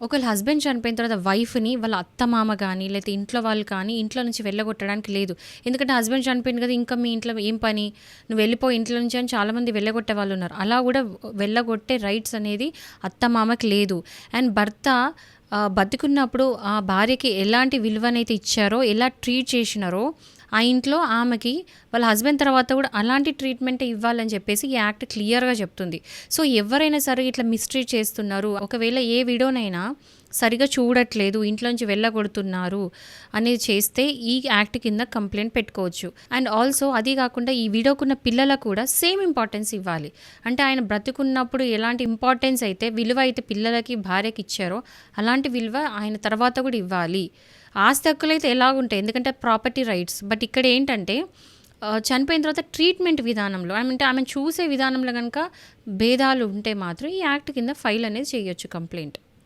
ఒకవేళ హస్బెండ్ చనిపోయిన తర్వాత వైఫ్ని వాళ్ళ అత్తమామ కానీ లేకపోతే ఇంట్లో వాళ్ళు కానీ ఇంట్లో నుంచి వెళ్ళగొట్టడానికి లేదు. ఎందుకంటే హస్బెండ్ చనిపోయింది కదా ఇంకా మీ ఇంట్లో ఏం పని? నువ్వు వెళ్ళిపో ఇంట్లో నుంచి అని చాలామంది వెళ్ళగొట్టే వాళ్ళు ఉన్నారు. అలా కూడా వెళ్ళగొట్టే రైట్స్ అనేది అత్తమామకి లేదు. అండ్ భర్త బతుకున్నప్పుడు ఆ భార్యకి ఎలాంటి విలువనైతే ఇచ్చారో ఎలా ట్రీట్ చేసినారో ఆ ఇంట్లో ఆమెకి వాళ్ళ హస్బెండ్ తర్వాత కూడా అలాంటి ట్రీట్మెంట్ ఇవ్వాలని చెప్పేసి ఈ యాక్ట్ క్లియర్గా చెప్తుంది. సో ఎవరైనా సరే ఇట్లా మిస్ట్రీట్ చేస్తున్నారు ఒకవేళ ఏ వీడియోనైనా సరిగా చూడట్లేదు ఇంట్లోంచి వెళ్ళగొడుతున్నారు అనేది చేస్తే ఈ యాక్ట్ కింద కంప్లైంట్ పెట్టుకోవచ్చు. అండ్ ఆల్సో అది కాకుండా ఈ విడోకున్న పిల్లలకు కూడా సేమ్ ఇంపార్టెన్స్ ఇవ్వాలి. అంటే ఆయన బ్రతుకున్నప్పుడు ఎలాంటి ఇంపార్టెన్స్ అయితే విలువ అయితే పిల్లలకి భార్యకి ఇచ్చారో అలాంటి విలువ ఆయన తర్వాత కూడా ఇవ్వాలి. ఆస్తి హక్కులు అయితే ఎలాగుంటాయి? ఎందుకంటే ప్రాపర్టీ రైట్స్. బట్ ఇక్కడ ఏంటంటే చనిపోయిన తర్వాత ట్రీట్మెంట్ విధానంలో అంటే ఆమె చూసే విధానంలో కనుక భేదాలు ఉంటే మాత్రం ఈ యాక్ట్ కింద ఫైల్ అనేది చేయొచ్చు కంప్లైంట్.